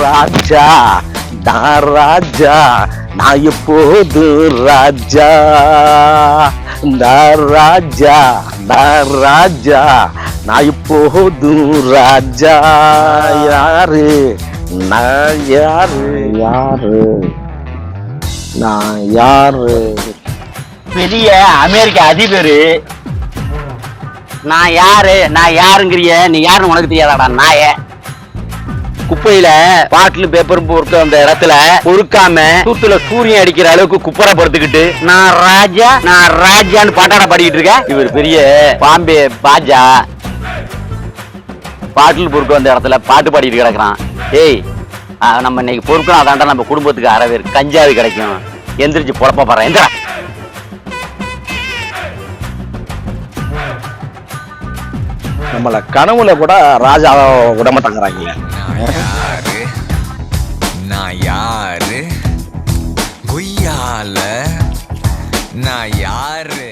ராஜா நான் ராஜா நான் எப்போது ராஜா? நான் ராஜா நான் ராஜா நான் எப்போது ராஜா? யாரு? நான் யாரு? யாரு? நான் யாரு? பெரிய அமெரிக்க அதிபர் நான் யாரு? நான் யாருங்கிறிய? நீ யாருன்னு உனக்கு தெரியாதாடா நாய. குப்பையில பாட்டில் பேப்பரும் பொறுத்த அந்த இடத்துல பொறுக்காம தூத்துல சூரியன் அடிக்கிற அளவுக்கு குப்பரை படுத்துக்கிட்டு நான் ராஜா நான் ராஜான்னு பாட்டாட பாடிக்கிட்டு இருக்கேன் இவர் பெரிய பாம்பே பாஜா. பாட்டில் பொறுக்க வந்த இடத்துல பாட்டு பாடிட்டு கிடக்குறான். ஏய் நம்ம இன்னைக்கு பொறுக்கணும் அதாண்டா நம்ம குடும்பத்துக்கு அறவேர் கஞ்சாது கிடைக்கும். எந்திரிச்சு பொழப்ப போறேன். எந்திரா. நம்மள கனவுல கூட ராஜா விட மாட்டாங்கிறாங்க நான் யாரு? நான் யாரு? குய்யால நான் யாரு?